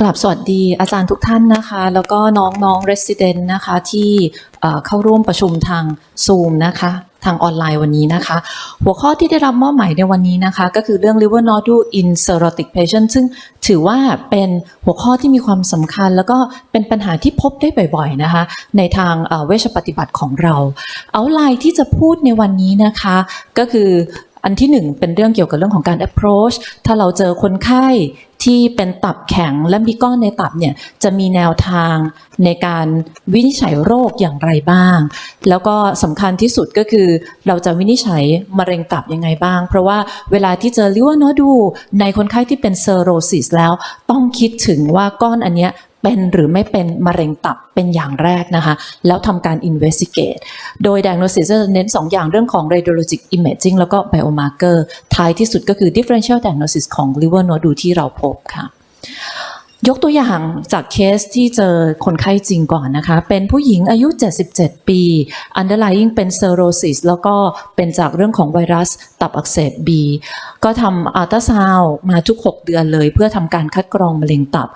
กลับสวัสดีอาจารย์ทุกท่านนะคะ แล้วก็น้องๆ resident นะคะที่เอ่เข้าร่วมประชุมทาง Zoom นะคะ ทางออนไลน์วันนี้นะคะ หัวข้อที่ได้รับมอบหมายในวันนี้นะคะ ก็คือเรื่อง liver nodule in cirrhotic patient ซึ่งถือว่าเป็นหัวข้อที่มีความสำคัญ แล้วก็เป็นปัญหาที่พบได้บ่อยๆนะคะ ในทางเอ่อเวชปฏิบัติของเราเอาไลน์ที่จะพูดในวันนี้นะคะ ก็คืออันที่หนึ่งเป็นเรื่องเกี่ยวกับเรื่องของการ approach ถ้าเราเจอคนไข้ ที่เป็นตับแข็งและมีก้อนในตับเนี่ยจะมีแนวทางในการวินิจฉัยโรคอย่างไรบ้าง แล้วก็สำคัญที่สุดก็คือ เราจะวินิจฉัยมะเร็งตับยังไงบ้าง เพราะว่าเวลาที่เจอริวเนอดูในคนไข้ที่เป็น cirrhosis แล้ว ต้องคิดถึงว่าก้อนอันเนี้ย เป็นหรือไม่เป็นมะเร็งตับเป็นอย่างแรกนะคะ แล้วทำการ investigate โดย diagnosis จะเน้น 2 อย่างเรื่องของ radiologic imaging แล้วก็ biomarker ท้ายที่สุดก็คือ differential diagnosis ของ liver nodule ที่เราพบค่ะ ยกตัวอย่างจากเคสที่เจอคนไข้จริงก่อนนะคะ เป็นผู้หญิงอายุ 77 ปี underlying เป็น cirrhosis แล้วก็เป็นจากเรื่องของไวรัส ตับอักเสบ B ก็ทำอัลตราซาวมาทุก 6 เดือนเลย เพื่อทำการคัดกรองมะเร็งตับ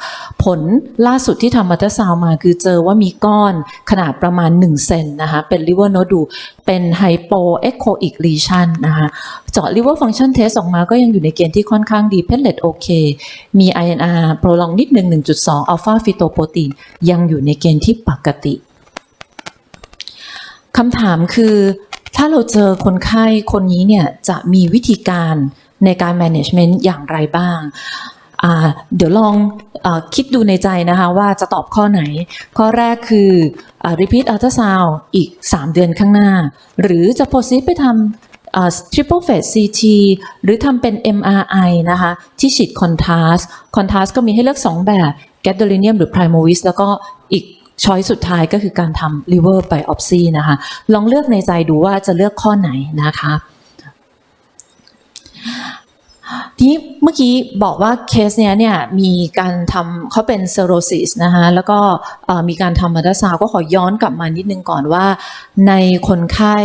ผลล่าสุดที่ทำอัลตราซาวมาคือเจอว่ามีก้อนขนาดประมาณ 1 เซนนะคะเป็น liver nodule เป็น hypoechoic lesion นนะคะเจาะ liver function test ออกมาก็ยังอยู่ในเกณฑ์ที่ค่อนข้างดี platelet โอเคมี INR prolong นิดหนึ่ง1.2 alpha fetoprotein ยังอยู่ในเกณฑ์ที่ปกติคำถามคือ ถ้าเราเจอคนไข้คนนี้เนี่ยจะมีวิธีการในการ management อย่างไรบ้าง เดี๋ยวลองอคิดดูในใจนะคะว่าจะตอบข้อไหน ข้อแรกคืออ repeat ultrasound อีก 3 เดือนข้างหน้า หรือจะ proceed ไปทำ triple phase CT หรือทำเป็น MRI นะคะที่ฉีด contrast contrast ก็มีให้เลือก 2 แบบ gadolinium หรือ primoris แล้วก็อีก ช้อยสุดท้ายก็คือการทำ liver biopsy นะคะ ลองเลือกในใจดูว่าจะเลือกข้อไหนนะคะทีนี้เมื่อกี้บอกว่าเคสเนี้ยเนี่ยมีการทำเขาเป็น cirrhosis นะคะแล้วก็มีการทำอัลตราซาวด์ก็ขอย้อนกลับมานิดนึงก่อนว่า ในคนไข้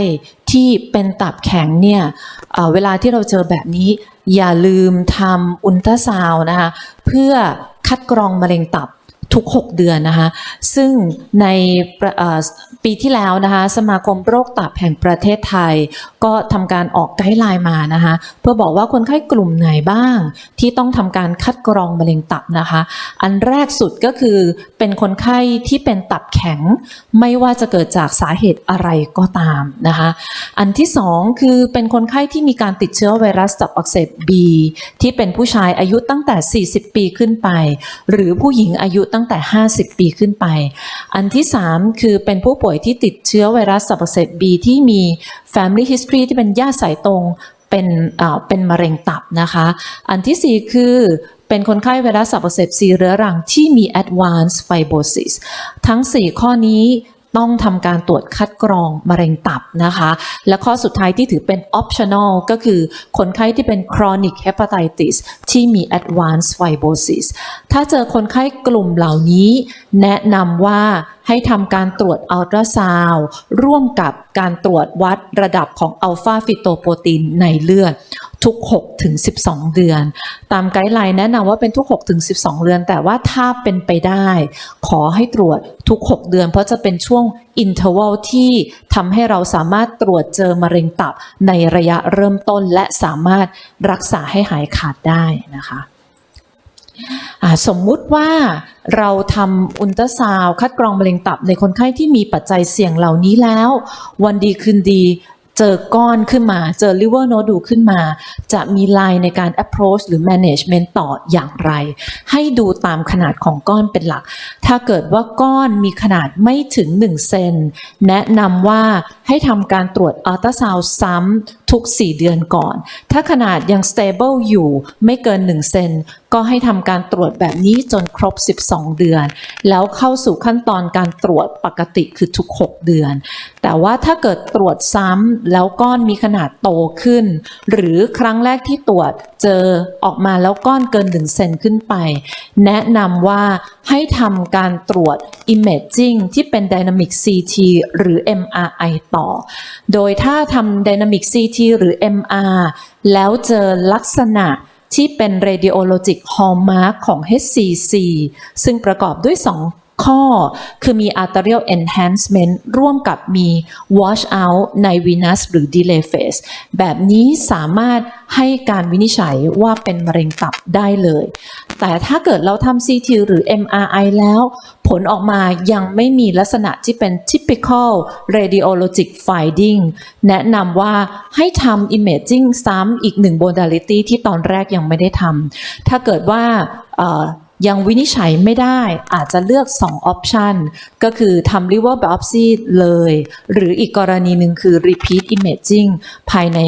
ที่เป็นตับแข็งเนี่ยเเวลาที่เราเจอแบบนี้อย่าลืมทำอุลตราซาวด์นะคะเพื่อคัดกรองมะเร็งตับ ทุก 6 เดือนนะคะ ซึ่งในปีที่แล้วนะคะสมาคมโรคตับแห่งประเทศไทย ก็ทำการออกไกด์ไลน์มานะคะเพื่อบอกว่าคนไข้กลุ่มไหนบ้าง ที่ต้องทำการคัดกรองมะเร็งตับนะคะ อันแรกสุดก็คือเป็นคนไข้ที่เป็นตับแข็ง ไม่ว่าจะเกิดจากสาเหตุอะไรก็ตามนะคะอันที่สองคือเป็นคนไข้ที่มีการติดเชื้อไวรัสตับอักเสบ B ที่เป็นผู้ชายอายุตั้งแต่ 40 ปีขึ้นไป หรือผู้หญิงอายุตั้ง้งแต่ 50 ปีขึ้นไป อันที่ 3 คือเป็นผู้ป่วยที่ติดเชื้อไวรัสตับอักเสบ B ที่มี family history ที่เป็นญาติสายตรงเป็นเป็นมะเร็งตับนะคะ อันที่ 4 คือเป็นคนไข้ไวรัสตับอักเสบซีเรื้อรังที่มี advanced fibrosis ทั้ง 4 ข้อนี้ ต้องทำการตรวจคัดกรองมะเร็งตับนะคะ และข้อสุดท้ายที่ถือเป็น optional ก็คือคนไข้ที่เป็น chronic hepatitis ที่มี advanced fibrosis ถ้าเจอคนไข้กลุ่มเหล่านี้ แนะนำว่าให้ทำการตรวจอัลตราซาวด์ร่วมกับการตรวจวัดระดับของอัลฟาฟิโตโปรตีนในเลือดทุก6ถึง12 เดือน ตามไกด์ไลน์แนะนำว่าเป็นทุก6ถึง12 เดือน แต่ว่าถ้าเป็นไปได้ ขอให้ตรวจทุก 6 เดือน เพราะจะเป็นช่วงอินเทอร์วัลที่ทำให้เราสามารถตรวจเจอมะเร็งตับในระยะเริ่มต้นและสามารถรักษาให้หายขาดได้นะคะ สมมุติว่าเราทำอุลตราซาวคัดกรองมะเร็งตับในคนไข้ที่มีปัจจัยเสี่ยงเหล่านี้แล้ว วันดีคืนดีเจอก้อนขึ้นมา เจอ liver nodule ขึ้นมา จะมีไลน์ในการ approach หรือ management ต่ออย่างไร ให้ดูตามขนาดของก้อนเป็นหลัก ถ้าเกิดว่าก้อนมีขนาดไม่ถึง 1 เซน แนะนำว่าให้ทำการตรวจอัลตราซาวซ้ำ ทุก 4 เดือนก่อน ถ้าขนาดยัง stable อยู่ไม่เกิน 1 เซน ก็ให้ทำการตรวจแบบนี้จนครบ 12 เดือน แล้วเข้าสู่ขั้นตอนการตรวจปกติคือทุก 6 เดือน แต่ว่าถ้าเกิดตรวจซ้ำแล้วก้อนมีขนาดโตขึ้น หรือครั้งแรกที่ตรวจเจอออกมาแล้วก้อนเกิน 1 เซนขึ้นไป แนะนำว่าให้ทำการตรวจ imaging ที่เป็น dynamic CT หรือ MRI ต่อ โดยถ้าทำ dynamic CT หรือ MR แล้วเจอลักษณะที่เป็น radiologic hallmark ของ HCC ซึ่งประกอบด้วย 2 ข้อคือมี arterial enhancement ร่วมกับมี wash out ใน venous หรือ delay phase แบบนี้สามารถให้การวินิจฉัยว่าเป็นมะเร็งตับได้เลย แต่ถ้าเกิดเราทำ CT หรือ MRI แล้ว ผลออกมายังไม่มีลักษณะที่เป็น typical radiologic finding แนะนำว่าให้ทำ imaging ซ้ำอีกหนึ่ง modality ที่ตอนแรกยังไม่ได้ทำถ้าเกิดว่า ยังวินิจฉัยไม่ได้อาจจะเลือก2 option ก็คือทำ liver biopsy เลย หรืออีกกรณีหนึ่งคือ repeat imaging ภายใน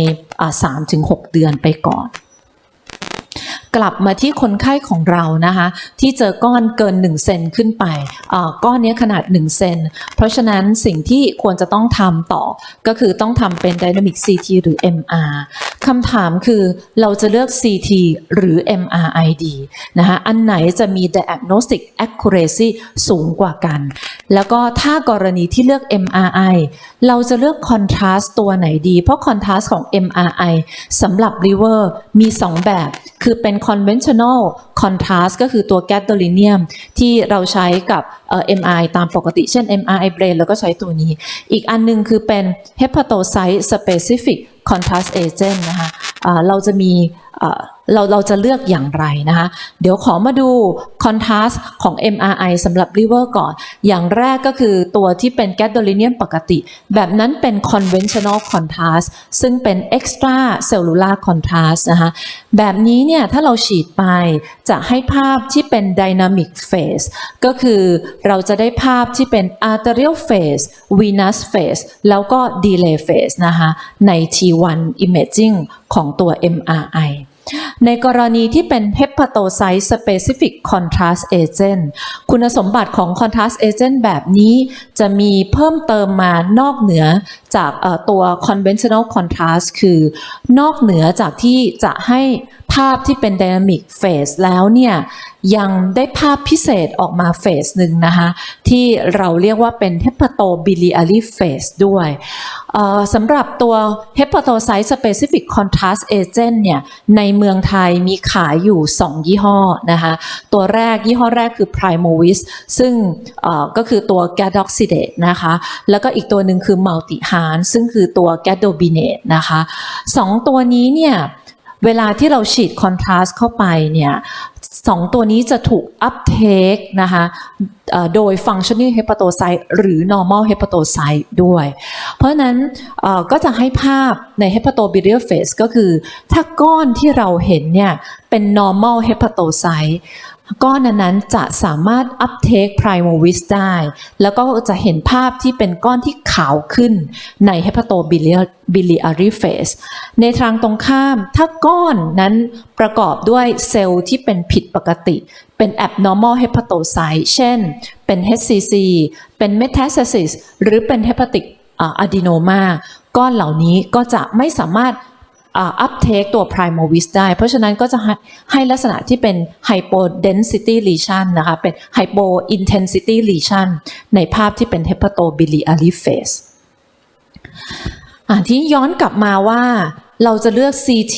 3-6 เดือนไปก่อน กลับมาที่คนไข้ของเรานะคะที่เจอก้อนเกิน1เซนขึ้นไปก้อนนี้ขนาด1เซนเพราะฉะนั้นสิ่งที่ควรจะต้องทำต่อ ก็คือต้องทำเป็น Dynamic CT หรือ MR คำถามคือเราจะเลือก CT หรือ MRI ดีนะคะอันไหนจะมี diagnostic accuracy สูงกว่ากัน แล้วก็ถ้ากรณีที่เลือก MRI เราจะเลือก contrast ตัวไหนดี เพราะ contrast ของ MRI สำหรับ liver มี 2 แบบ คือเป็น conventional contrast ก็คือตัว gadolinium ที่เราใช้กับเอ่อ MRI ตามปกติเช่น MRI brain แล้วก็ใช้ตัวนี้ อีกอันนึงคือเป็น hepatocyte specific contrast agent นะคะอ่าเราจะมีเราเราจะเลือกอย่างไรนะคะ เดี๋ยวขอมาดู contrast ของ MRI สำหรับ liver ก่อน อย่างแรกก็คือตัวที่เป็น gadolinium ปกติ แบบนั้นเป็น conventional contrast ซึ่งเป็น extra cellular contrast นะคะ แบบนี้เนี่ยถ้าเราฉีดไปจะให้ภาพที่เป็น dynamic phase ก็คือเราจะได้ภาพที่เป็น arterial phase venous phase แล้วก็ delay phase นะคะใน T1 imaging ของตัว MRI ในกรณีที่เป็น hepatocyte specific contrast agent คุณสมบัติของ contrast agent แบบนี้จะมีเพิ่มเติมมานอกเหนือจากตัว conventional contrast คือนอกเหนือจากที่จะให้ ภาพที่เป็น dynamic phase แล้วเนี่ยยังได้ภาพพิเศษออกมาเฟสหนึ่งนะคะที่เราเรียกว่าเป็น hepatobiliary phase ด้วยสำหรับตัว hepatocyte specific contrast agent เนี่ยในเมืองไทยมีขายอยู่ 2 ยี่ห้อนะคะตัวแรกยี่ห้อแรกคือ Primovis ซึ่งก็คือตัว gadoxidate นะคะแล้วก็อีกตัวหนึ่งคือ Multihan ซึ่งคือตัว gadobinate นะคะสองตัวนี้เนี่ย เวลาที่เราฉีดคอนทราสต์เข้าไปเนี่ยสองตัวนี้จะถูกอัพเทคนะคะโดย functioning hepatocyte หรือ normal hepatocyte ด้วย เพราะนั้นก็จะให้ภาพใน hepatobiliary phase ก็คือ ถ้าก้อนที่เราเห็นเนี่ยเป็น normal hepatocyte ก้อนนั้นๆจะสามารถ uptake primovis ได้ แล้วก็จะเห็นภาพที่เป็นก้อนที่ขาวขึ้นใน hepatobiliary phase ในทางตรงข้ามถ้าก้อนนั้นประกอบด้วยเซลล์ที่เป็นผิดปกติ เป็น abnormal hepatocyte เช่น เป็น HCC เป็น metastasis หรือเป็น hepatic อ่า adenoma ก้อนเหล่านี้ก็จะไม่สามารถ อัพเทคตัว primovis ได้ เพราะฉะนั้นก็จะให้ใหลักษณะที่เป็น hypo density lesion นะคะ เป็น hypo intensity lesion ในภาพที่เป็น hepatobiliary phase ที่ย้อนกลับมาว่าเราจะเลือก CT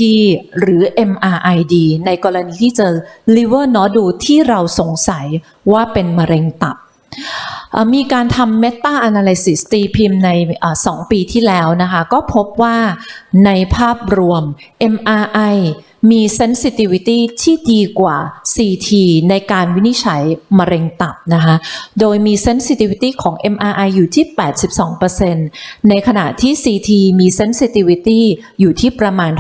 หรือ MRI ดีในกรณีที่เจอ liver nodule ที่เราสงสัยว่าเป็นมะเร็งตับ มีการทำ Meta Analysis ตีพิมพ์ในอสองปีที่แล้วนะคะ ก็พบว่าในภาพรวม MRI มี sensitivity ที่ดีกว่า CT ในการวินิจฉัยมะเร็งตับนะคะ โดยมี sensitivity ของ MRI อยู่ที่ 82%ในขณะที่ CT มี sensitivity อยู่ที่ประมาณ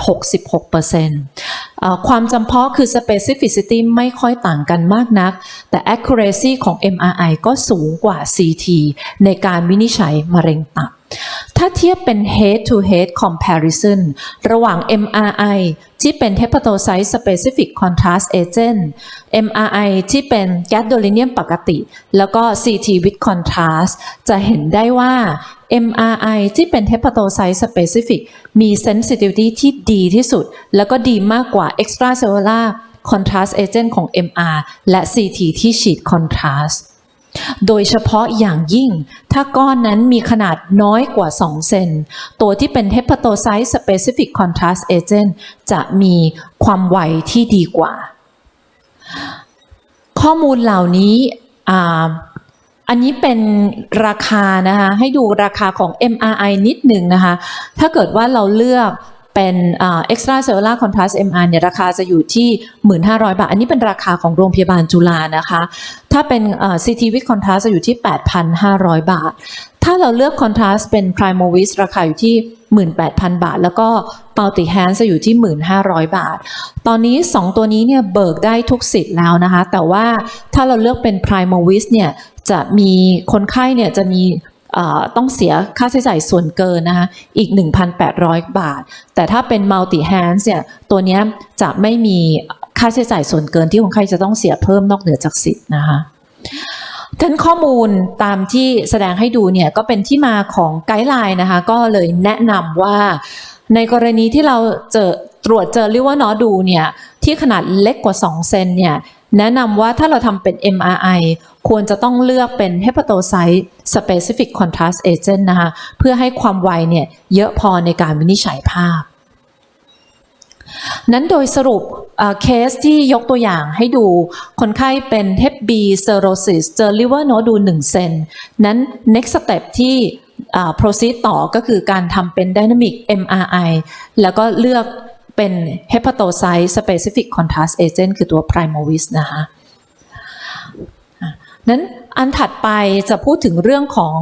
66%เอ่อความจำเพาะคือ specificity ไม่ค่อยต่างกันมากนัก แต่ accuracy ของ MRI ก็สูงกว่า CT ในการวินิจฉัยมะเร็งตับ ถ้าเทียบเป็น head to head comparison ระหว่าง MRI ที่เป็น hepatocyte specific contrast agent MRI ที่เป็น gadolinium ปกติ แล้วก็ CT with contrast จะเห็นได้ว่า MRI ที่เป็น hepatocyte specific มี sensitivity ที่ดีที่สุด แล้วก็ดีมากกว่า extracellular contrast agent ของ MR และ CT ที่ฉีด contrast โดยเฉพาะอย่างยิ่ง ถ้าก้อนนั้นมีขนาดน้อยกว่า 2 เซน ตัวที่เป็น hepatocyte specific contrast agent จะมีความไวที่ดีกว่า ข้อมูลเหล่านี้อันนี้เป็นราคานะคะให้ดูราคาของ MRI นิดหนึ่งนะคะ ถ้าเกิดว่าเราเลือกเป็นอ่า extra cellular contrast MR เนี่ยราคาจะอยู่ที่ 1,500 บาท อันนี้เป็นราคาของโรงพยาบาลจุฬานะคะ ถ้าเป็นอ่า CT with contrast จะอยู่ที่ 8,500 บาท ถ้าเราเลือก contrast เป็น Primovis ราคาอยู่ที่ 18,000 บาท แล้วก็ Multi Hands จะอยู่ที่ 1,500 บาท ตอนนี้ 2 ตัวนี้เนี่ยเบิกได้ทุกสิทธิ์แล้วนะคะ แต่ว่าถ้าเราเลือกเป็น Primovis เนี่ยจะมีคนไข้เนี่ยจะมีต้องเสียค่าใช้จ่ายส่วนเกินนะคะอีก 1,800 บาท แต่ถ้าเป็น Multi Hands เนี่ยตัวนี้จะไม่มี ค่าใช้จ่ายส่วนเกินที่คนไข้จะต้องเสียเพิ่มนอกเหนือจากสิทธิ์นะคะท่านข้อมูลตามที่แสดงให้ดูเนี่ยก็เป็นที่มาของไกด์ไลน์นะคะ ก็เลยแนะนำว่าในกรณีที่เราเจอตรวจเจอริว่านอดูเนี่ยที่ขนาดเล็กกว่า 2 เซนเนี่ยแนะนำว่าถ้าเราทำเป็น MRI ควรจะต้องเลือกเป็น hepatocyte specific contrast agent นะคะเพื่อให้ความไวเนี่ยเยอะพอในการวินิจฉัยภาพ นั้นโดยสรุป เคสที่ยกตัวอย่างให้ดูคนไข้เป็นเฮปบีเซโรซิสเจอลิเวอร์โนดู1เซนนั้น next step ที่ proceed ต่อก็คือการทำเป็น dynamic MRI แล้วก็เลือกเป็น hepatocyte specific contrast agent คือตัว primovis นะคะนั้นอันถัดไปจะพูดถึงเรื่องของ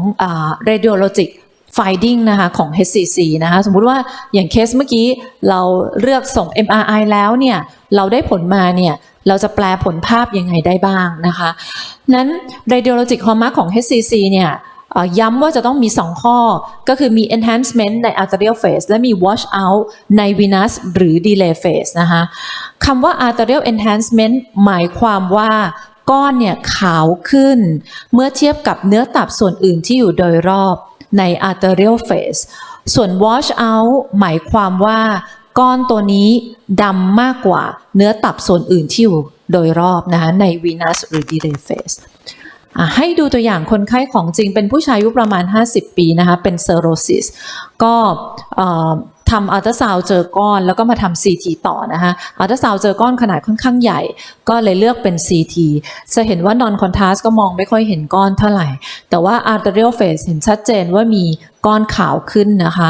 radiologic finding นะคะของ HCC นะคะสมมุติว่าอย่างเคสเมื่อกี้เราเลือกส่ง MRI แล้วเนี่ยเราได้ผลมาเนี่ยเราจะแปลผลภาพยังไงได้บ้างนะคะนั้น radiologic hallmark ของ HCC เนี่ยย้ำว่าจะต้องมี 2 ข้อ ก็คือมี enhancement ใน arterial phase และมี wash out ใน venous หรือ delay phase นะคะคำว่า arterial enhancement หมายความว่าก้อนเนี่ยขาวขึ้น เมื่อเทียบกับเนื้อตับส่วนอื่นที่อยู่โดยรอบ ใน arterial phase ส่วน wash out หมายความว่าก้อนตัวนี้ดำมากกว่าเนื้อตับส่วนอื่นที่อยู่โดยรอบนะคะใน venous หรือ delay phase ให้ดูตัวอย่างคนไข้ของจริงเป็นผู้ชายอายุประมาณ 50 ปีนะคะเป็นเซโรซิสก็เทำอัลตราซาวเจอก้อนแล้วก็มาทำ CT ต่อนะคะอัลตราซาวเจอก้อนขนาดค่อนข้างใหญ่ ก็เลยเลือกเป็น CT จะเห็นว่านอนคอนทราสก็มองไม่ค่อยเห็นก้อนเท่าไหร่ แต่ว่า arterial phase เห็นชัดเจนว่ามีก้อนขาวขึ้นนะคะ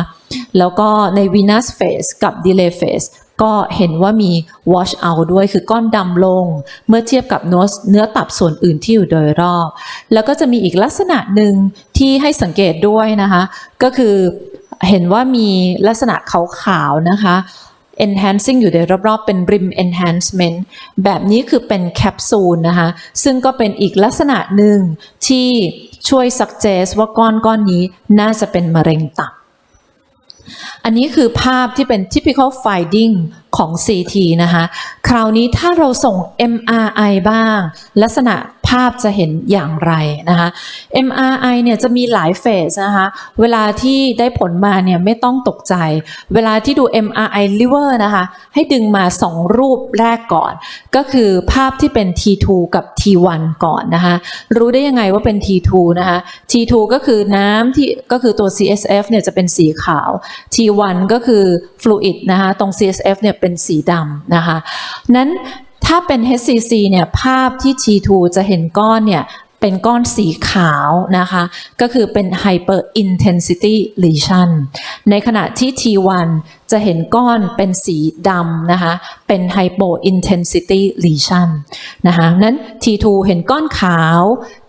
แล้วก็ใน venous phase กับ delay phase ก็เห็นว่ามี wash out ด้วยคือก้อนดำลง เมื่อเทียบกับเนื้อเนื้อตับส่วนอื่นที่อยู่โดยรอบ แล้วก็จะมีอีกลักษณะหนึ่งที่ให้สังเกตด้วยนะคะ ก็คือ เห็นว่ามีลักษณะขาวๆนะคะ enhancing อยู่ในรอบๆ เป็น rim enhancement แบบนี้คือเป็นแคปซูลนะคะ ซึ่งก็เป็นอีกลักษณะหนึ่งที่ช่วย suggest ว่าก้อนก้อนนี้น่าจะเป็นมะเร็งตับ อันนี้คือภาพที่เป็น typical finding ของ CT นะคะ คราวนี้ถ้าเราส่ง MRI บ้าง ลักษณะภาพจะเห็นอย่างไรนะคะ MRI เนี่ยจะมีหลายเฟสนะคะ เวลาที่ได้ผลมาเนี่ยไม่ต้องตกใจ เวลาที่ดู MRI liver นะคะ ให้ดึงมา 2 รูปแรกก่อน ก็คือภาพที่เป็น T2 กับ T1 ก่อนนะคะ รู้ได้ยังไงว่าเป็น T2 นะคะ T2 ก็คือน้ำที่ก็คือตัว CSF เนี่ยจะเป็นสีขาว T1 ก็คือ fluid นะคะ ตรง CSF เนี่ยเป็นสีดำนะคะ นั้นถ้าเป็น HCC เนี่ยภาพที่ T2 จะเห็นก้อนเนี่ย เป็นก้อนสีขาวนะคะ ก็คือเป็น hyper intensity lesion ในขณะที่ T1 จะเห็นก้อนเป็นสีดำนะคะ เป็น hypo intensity lesion นะคะนั้น T2 เห็นก้อนขาว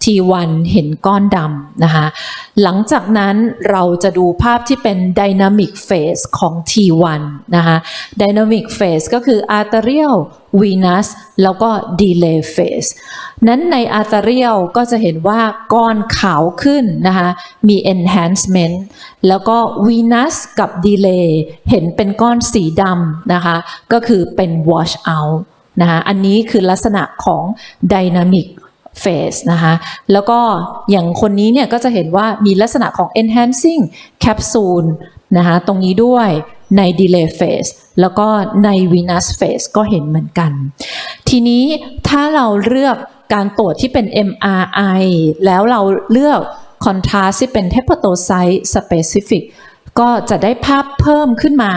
T1 เห็นก้อนดำนะคะ หลังจากนั้นเราจะดูภาพที่เป็น dynamic phase ของ T1 นะคะ dynamic phase ก็คือ arterial venous แล้วก็ delay phase นั้นใน arterial ก็จะเห็นว่าก้อนขาวขึ้นนะคะมี enhancement แล้วก็ venous กับ delay เห็นเป็นก้อนสีดำนะคะก็คือเป็น wash out นะคะอันนี้คือลักษณะของ dynamic phase นะคะแล้วก็อย่างคนนี้เนี่ยก็จะเห็นว่ามีลักษณะของ enhancing capsule นะคะตรงนี้ด้วยใน delay phase แล้วก็ใน venous phase ก็เห็นเหมือนกัน ทีนี้ถ้าเราเลือก การตรวจที่เป็น MRI แล้วเราเลือก contrast ที่เป็น hepatocyte specific ก็จะได้ภาพเพิ่มขึ้นมา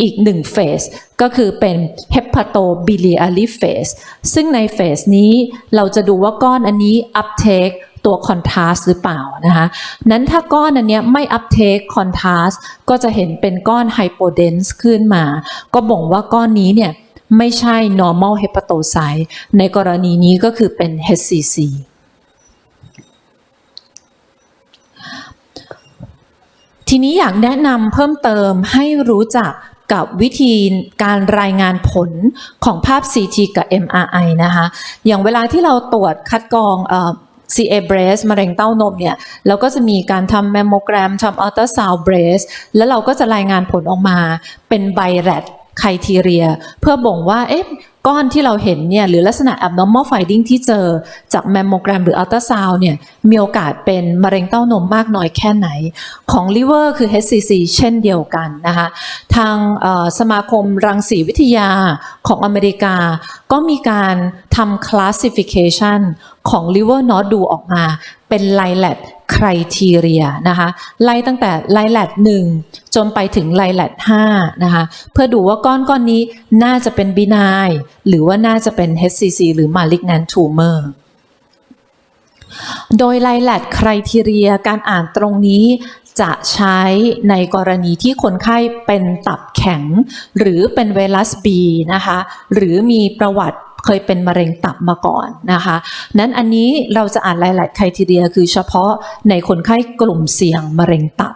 อีกหนึ่งเฟสก็คือเป็น hepatobiliary phase ซึ่งในเฟสนี้เราจะดูว่าก้อนอันนี้ uptake ตัว contrast หรือเปล่านะคะนั้นถ้าก้อนอันเนี้ยไม่ uptake contrast ก็จะเห็นเป็นก้อน hypodense ขึ้นมา ก็บ่งว่าก้อนนี้เนี่ย ไม่ใช่ normal hepatocyte ในกรณีนี้ก็คือเป็น HCC ทีนี้อยากแนะนำเพิ่มเติมให้รู้จักกับวิธีการรายงานผลของภาพ CT กับ MRI นะคะ อย่างเวลาที่เราตรวจคัดกรองเอ่อ CA breast มะเร็งเต้านมเนี่ยเราก็จะมีการทำแมมโมแกรมทำอัลตราซาวด์ breast แล้วเราก็จะรายงานผลออกมาเป็นไบแรด ไคทีเรีย เพื่อบ่งว่าเอ๊ะก้อนที่เราเห็นเนี่ยหรือลักษณะ abnormal finding ที่เจอจากแมมโมแกรมหรืออัลตราซาวด์เนี่ยมีโอกาสเป็นมะเร็งเต้านมมากน้อยแค่ไหน ของ liver คือ HCC เช่นเดียวกันนะคะทางสมาคมรังสีวิทยาของอเมริกา ก็มีการทำ classification ของ liver node ดูออกมาเป็น LILAC criteria นะคะไล่ตั้งแต่ LILAC 1จนไปถึง LILAC 5นะคะเพื่อดูว่าก้อนก้อนนี้น่าจะเป็น benign หรือว่าน่าจะเป็น HCC หรือ malignant tumor โดย LILAC criteria การอ่านตรงนี้จะใช้ในกรณีที่คนไข้เป็นตับแข็ง หรือเป็นเวลัสบีนะคะหรือมีประวัติ เคยเป็นมะเร็งตับมาก่อนนะคะ นั้นอันนี้เราจะอ่าน LILAC criteria คือเฉพาะในคนไข้กลุ่มเสี่ยงมะเร็งตับ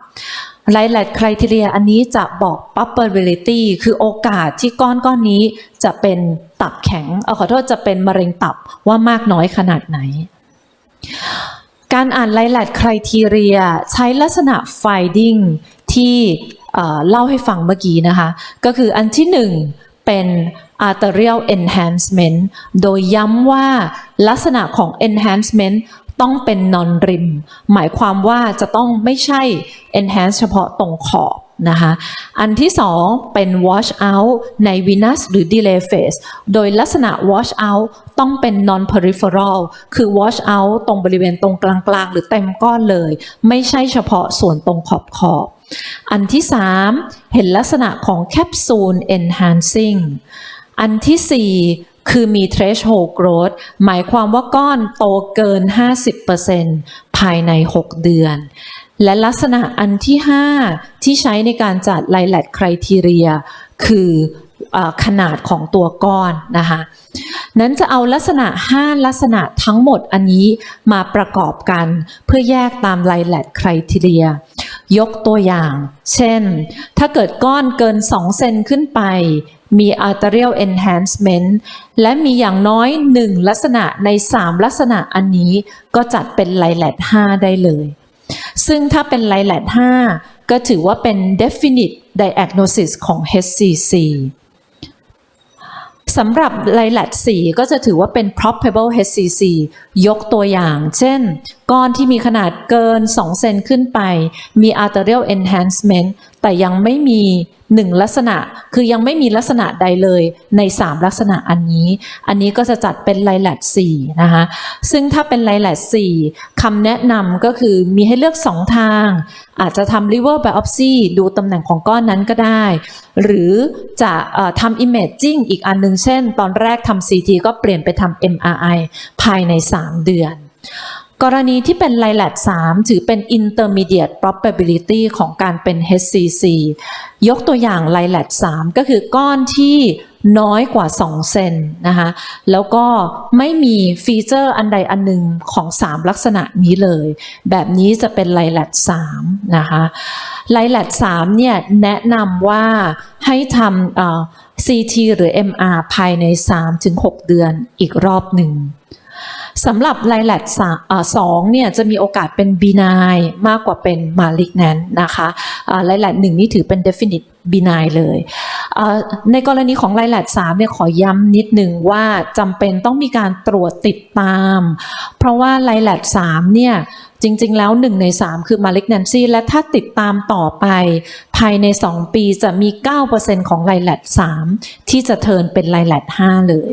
รายละเอียด criteria อันนี้จะบอก probability คือโอกาสที่ก้อนก้อนนี้จะเป็นตับแข็งเอาขอโทษจะเป็นมะเร็งตับว่ามากน้อยขนาดไหน การอ่านรายละเอียด criteria ใช้ลักษณะ finding ที่เล่าให้ฟังเมื่อกี้นะคะ ก็คืออันที่หนึ่งเป็น arterial enhancement โดยย้ำว่าลักษณะของ enhancement ต้องเป็น non rim หมายความว่าจะต้องไม่ใช่ enhance เฉพาะตรงขอบนะคะอันที่สองเป็น wash out ใน venous หรือ delay phase โดยลักษณะ wash out ต้องเป็น non peripheral คือ wash out ตรงบริเวณตรงกลางๆ หรือเต็มก้อนเลย ไม่ใช่เฉพาะส่วนตรงขอบขอบอันที่สามเห็นลักษณะของ capsule enhancing อันที่สี่คือมี threshold growth หมายความว่าก้อนโตเกิน 50%ภายใน 6 เดือน และลักษณะอันที่ 5 ที่ใช้ในการจัด l i l a c criteria คืออขนาดของตัวก้อนนะคะนั้นจะเอาลักษณะ 5 ลักษณะทั้งหมดอันนี้มาประกอบกันเพื่อแยกตาม l i l a c criteria ย ยกตัวอย่าง เช่น ถ้าเกิดก้อนเกิน 2 เซนขึ้นไป มี arterial enhancement และมีอย่างน้อย 1 ลักษณะใน 3 ลักษณะอันนี้ก็จัดเป็น l i l a c 5ได้เลย ซึ่งถ้าเป็น l i l a c 5ก็ถือว่าเป็น definite diagnosis ของ HCC สำหรับไลแลด4ก็จะถือว่าเป็น probable HCC ยกตัวอย่าง เช่น ก้อนที่มีขนาดเกิน 2 เซนขึ้นไป มี arterial enhancement แต่ยังไม่มี 1 ลักษณะ คือยังไม่มีลักษณะใดเลยใน 3 ลักษณะอันนี้ อันนี้ก็จะจัดเป็นไลแลด4นะคะ ซึ่งถ้าเป็นไลแลด4คำแนะนำก็คือมีให้เลือก 2 ทาง อาจจะทำ liver biopsy ดูตำแหน่งของก้อนนั้นก็ได้ หรือจะอ่อทำ imaging อีกอันหนึง เช่น ตอนแรกทำ CT ก็เปลี่ยนไปทำ MRI ภายใน 3 เดือน กรณีที่เป็น l i l a c 3ถือเป็น intermediate probability ของการเป็น HCC ยกตัวอย่าง l i l a c 3ก็คือก้อนที่น้อยกว่า 2 เซนนะคะแล้วก็ไม่มีฟีเจอร์อันใดอันหนึ่งของ 3 ลักษณะนี้เลย แบบนี้จะเป็น l i l a c 3นะคะ l i l a c 3เนี่ยแนะนำว่าให้ทำ CT หรือ MR ภายใน 3-6 เดือนอีกรอบหนึ่ง สำหรับไลแลดสองเนี่ยจะมีโอกาสเป็นบีนายมากกว่าเป็นมาลิกแนนนะคะไลแลดหนึ่งนี่ถือเป็น definite บีนายเลยในกรณีของไลแลดสามเนี่ยขอย้ำนิดหนึ่งว่าจำเป็นต้องมีการตรวจติดตาม เพราะว่าไลแลดสามเนี่ยจริง ๆ แล้วหนึ่งในสามคือ malignancy และถ้าติดตามต่อไป ภายใน 2 ปีจะมี 9%ของไลแลด3ที่จะเทินเป็นไลแลด5เลย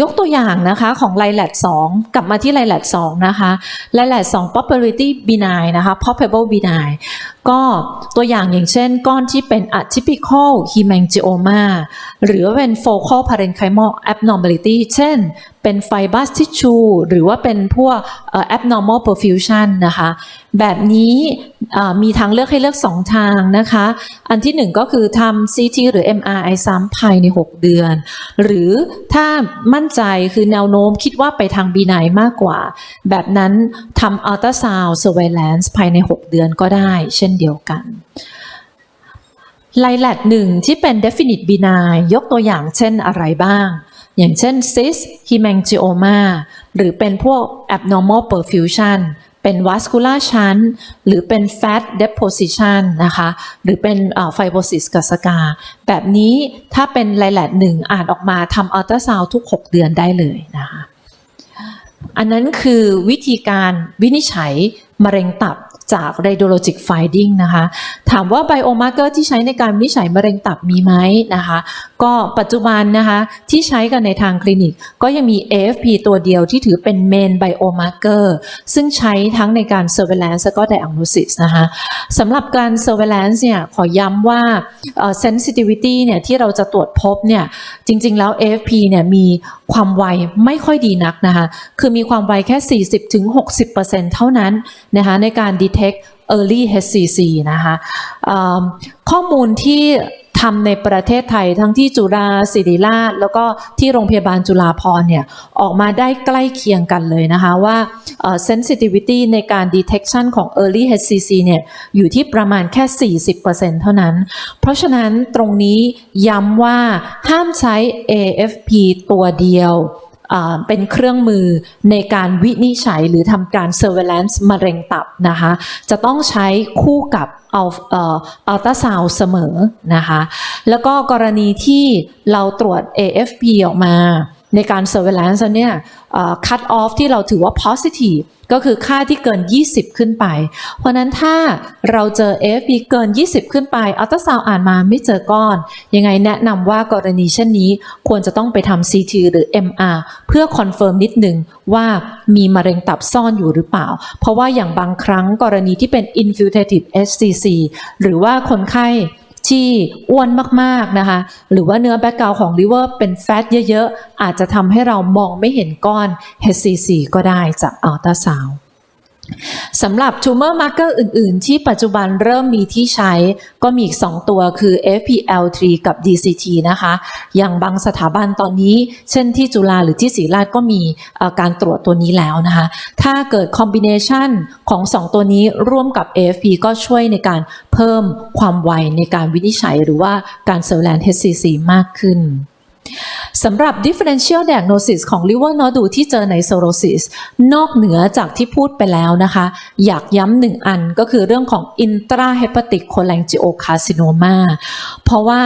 ยกตัวอย่างนะคะของไลแลด2กลับมาที่ไลแลด2นะคะไลแลด2 probability benign นะคะ probable benign ก็ตัวอย่างอย่างเช่นก้อนที่เป็น atypical hemangioma หรือว่าเป็น focal parenchymal abnormality เช่น เป็น fibrous tissue หรือว่าเป็นพวกเอ่อ abnormal perfusion นะคะ แบบนี้มีทางเลือกให้เลือก 2 ทางนะคะ อันที่ 1 ก็คือทำ CT หรือ MRI ซ้ำภายใน 6 เดือน หรือถ้ามั่นใจคือแนวโน้มคิดว่าไปทางบีไนมากกว่า แบบนั้นทำอัลตราซาวด์เซอร์เวลนซ์ภายใน 6 เดือนก็ได้ เช่นเดียวกันไลแลดหนึ่งที่เป็น definite benign ยกตัวอย่างเช่นอะไรบ้าง อย่างเช่น cyst hemangioma หรือเป็นพวก abnormal perfusion เป็น vascular ชั้น หรือเป็น fat deposition นะคะ หรือเป็น fibrosis กับสกา แบบนี้ถ้าเป็นไลแลดหนึ่งอ่านออกมาทำอัลตราซาวทุก 6 เดือนได้เลยนะคะ อันนั้นคือวิธีการวินิจฉัยมะเร็งตับ จาก radiologic finding นะคะ ถามว่า biomarker ที่ใช้ในการวิจัยมะเร็งตับมีไหมนะคะ ก็ปัจจุบันนะคะที่ใช้กันในทางคลินิก ก็ยังมี AFP ตัวเดียวที่ถือเป็น main biomarker ซึ่งใช้ทั้งในการ surveillance และก็ diagnosis นะคะสำหรับการ surveillance เนี่ยขอย้ำว่า sensitivity เนี่ยที่เราจะตรวจพบเนี่ยจริง ๆ แล้ว AFP เนี่ยมีความไวไม่ค่อยดีนักนะคะ คือมีความไวแค่ 40-60%เท่านั้นนะคะในการ detect early HCC นะคะข้อมูลที่ทำในประเทศไทยทั้งที่จุฬาศิริราช แล้วก็ที่โรงพยาบาลจุฬาภรเนี่ยออกมาได้ใกล้เคียงกันเลยนะคะว่าเอ่อ sensitivity ในการ detection ของ early HCC เนี่ยอยู่ที่ประมาณแค่ 40%เท่านั้น เพราะฉะนั้นตรงนี้ย้ำว่าห้ามใช้ AFP ตัวเดียว เป็นเครื่องมือในการวินิจฉัยหรือทำการ surveillance มะเร็งตับนะคะ จะต้องใช้คู่กับเอาเอ่ออัลตราซาวเสมอนะคะ แล้วก็กรณีที่เราตรวจ AFP ออกมา ในการ surveillance เนี่ยเอ่อ cut off ที่เราถือว่า positive ก็คือค่าที่เกิน 20 ขึ้นไป เพราะฉะนั้นถ้าเราเจอ AFP เกิน 20 ขึ้นไป อัลตราซาวอ่านมาไม่เจอก้อน ยังไงแนะนำว่ากรณีเช่นนี้ ควรจะต้องไปทำ CT หรือ MR เพื่อคอนเฟิร์มนิดนึงว่ามีมะเร็งตับซ่อนอยู่หรือเปล่า เพราะว่าอย่างบางครั้งกรณีที่เป็น infiltrative SCC หรือว่าคนไข้ ที่อ้วนมากๆนะคะ หรือว่าเนื้อแบ็กกราวของลิเวอร์เป็นแฟตเยอะๆ อาจจะทำให้เรามองไม่เห็นก้อน HCC ก็ได้จากอัลตราซาวด์ สำหรับ tumor marker อื่น ๆ ที่ปัจจุบันเริ่มมีที่ใช้ ก็มีอีก 2 ตัวคือ FPL3 กับ DCT นะคะ อย่างบางสถาบันตอนนี้ เช่นที่จุฬาหรือที่ศรีราชก็มีการตรวจตัวนี้แล้วนะคะ ถ้าเกิด combination ของ 2 ตัวนี้ร่วมกับ AFP ก็ช่วยในการเพิ่มความไวในการวินิจฉัย หรือว่าการ surveillance HCC มากขึ้น สำหรับ differential diagnosis ของ liver nodule ที่เจอใน cirrhosis นอกเหนือจากที่พูดไปแล้วนะคะ อยากย้ำหนึ่งอันก็คือเรื่องของ intrahepatic cholangiocarcinoma เพราะว่า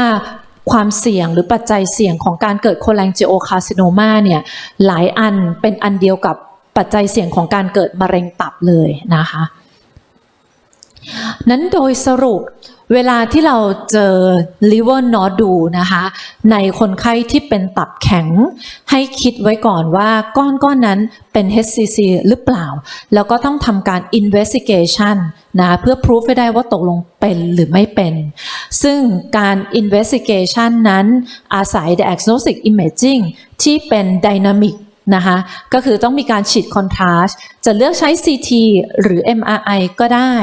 ความเสี่ยงหรือปัจจัยเสี่ยงของการเกิด cholangiocarcinoma เนี่ยหลายอันเป็นอันเดียวกับปัจจัยเสี่ยงของการเกิดมะเร็งตับเลยนะคะ นั้นโดยสรุป เวลาที่เราเจอ liver nodule นะคะ ในคนไข้ที่เป็นตับแข็ง ให้คิดไว้ก่อนว่าก้อนก้อนนั้นเป็น HCC หรือเปล่า แล้วก็ต้องทำการ investigation นะเพื่อ proof ให้ได้ว่าตกลงเป็นหรือไม่เป็น ซึ่งการ investigation นั้นอาศัย diagnostic imaging ที่เป็น dynamic นะคะก็คือต้องมีการฉีดคอนทราสต์จะเลือกใช้ CT หรือ MRI ก็ได้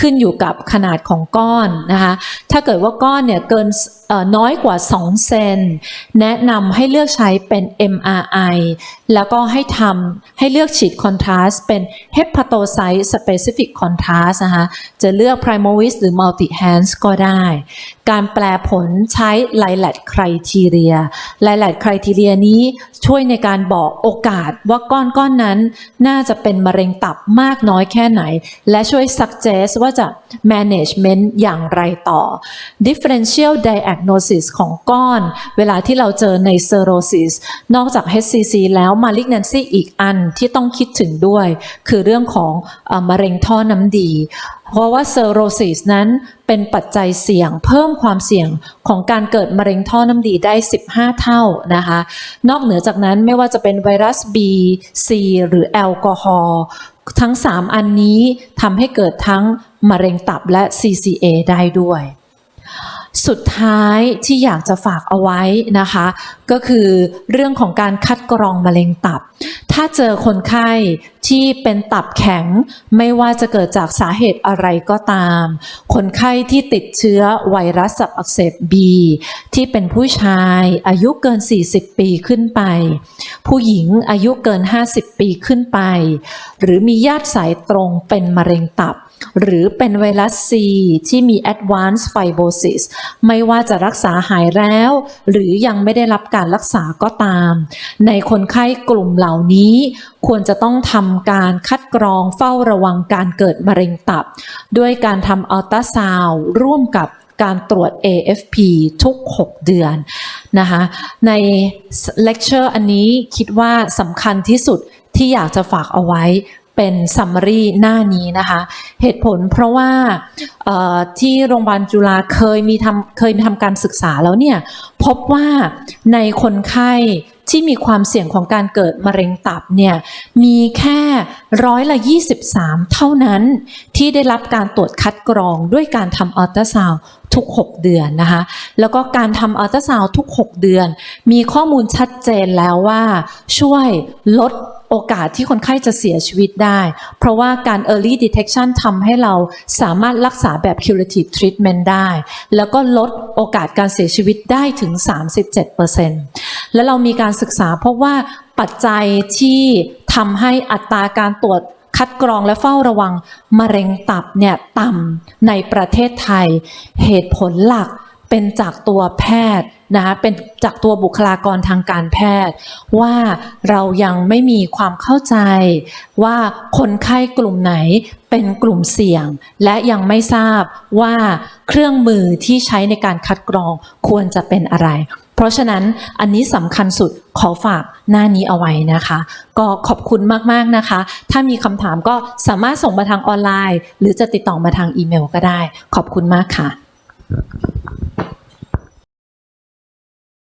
ขึ้นอยู่กับขนาดของก้อนนะคะถ้าเกิดว่าก้อนเนี่ยเกินน้อยกว่า 2 เซน แนะนำให้เลือกใช้เป็น MRI แล้วก็ให้ทำให้เลือกฉีดคอนทราสต์เป็น Hepatocyte Specific Contrast นะคะจะเลือก Primoris หรือ Multi Hands ก็ได้ การแปลผลใช้ Lilat Criteria Lilat Criteria นี้ช่วยในการบอกโอกาสว่าก้อนก้อนนั้น น่าจะเป็นมะเร็งตับมากน้อยแค่ไหน และช่วย suggest ว่าจะ management อย่างไรต่อ differential diagnosis ของก้อน เวลาที่เราเจอใน cirrhosis นอกจาก HCC แล้ว malignancy อีกอันที่ต้องคิดถึงด้วย คือเรื่องของอมะเร็งท่อน้ำดี เพราะว่าเซอโรซิสนั้นเป็นปัจจัยเสี่ยงเพิ่มความเสี่ยงของการเกิดมะเร็งท่อน้ำดีได้ 15 เท่านะคะ นอกเหนือจากนั้นไม่ว่าจะเป็นไวรัส B C หรือแอลกอฮอล์ ทั้ง 3 อันนี้ทำให้เกิดทั้งมะเร็งตับและ CCA ได้ด้วย สุดท้ายที่อยากจะฝากเอาไว้นะคะ ก็คือเรื่องของการคัดกรองมะเร็งตับ ถ้าเจอคนไข้ที่เป็นตับแข็งไม่ว่าจะเกิดจากสาเหตุอะไรก็ตาม คนไข้ที่ติดเชื้อไวรัสตับอักเสบ B ที่เป็นผู้ชายอายุเกิน 40 ปีขึ้นไป ผู้หญิงอายุเกิน 50 ปีขึ้นไป หรือมีญาติสายตรงเป็นมะเร็งตับ หรือเป็นไวรัส C ที่มี advanced fibrosis ไม่ว่าจะรักษาหายแล้ว หรือยังไม่ได้รับการรักษาก็ตาม ในคนไข้กลุ่มเหล่านี้ ควรจะต้องทำการคัดกรองเฝ้าระวังการเกิดมะเร็งตับ ด้วยการทำอัลตราซาวร่วมกับการตรวจ AFP ทุก 6 เดือนนะคะในเลคเชอร์อันนี้คิดว่าสำคัญที่สุดที่อยากจะฝากเอาไว้ เป็นซัมมารีหน้านี้นะคะ เหตุผลเพราะว่าที่โรงพยาบาลจุฬาเคยมีทำเคยทำการศึกษาแล้วเนี่ย พบว่าในคนไข้ที่มีความเสี่ยงของการเกิดมะเร็งตับเนี่ยมีแค่ร้อยละ 23 เท่านั้นที่ได้รับการตรวจคัดกรองด้วยการทำอัลตราซาวทุก 6 เดือนนะคะ แล้วก็การทำอัลตราซาวด์ทุก 6 เดือน มีข้อมูลชัดเจนแล้วว่าช่วยลดโอกาสที่คนไข้จะเสียชีวิตได้ เพราะว่าการ early detection ทำให้เราสามารถรักษาแบบ curative treatment ได้ แล้วก็ลดโอกาสการเสียชีวิตได้ถึง 37%และเรามีการศึกษาพบว่าปัจจัยที่ทำให้อัตราการตรวจ คัดกรองและเฝ้าระวังมะเร็งตับเนี่ยต่ำในประเทศไทย เหตุผลหลักเป็นจากตัวแพทย์นะคะเป็นจากตัวบุคลากรทางการแพทย์ ว่าเรายังไม่มีความเข้าใจว่าคนไข้กลุ่มไหนเป็นกลุ่มเสี่ยง และยังไม่ทราบว่าเครื่องมือที่ใช้ในการคัดกรองควรจะเป็นอะไร เพราะฉะนั้นอันนี้สำคัญสุดขอฝากหน้านี้เอาไว้นะคะ ก็ขอบคุณมากๆนะคะ ถ้ามีคำถามก็สามารถส่งมาทางออนไลน์ หรือจะติดต่อมาทางอีเมลก็ได้ ขอบคุณมากค่ะ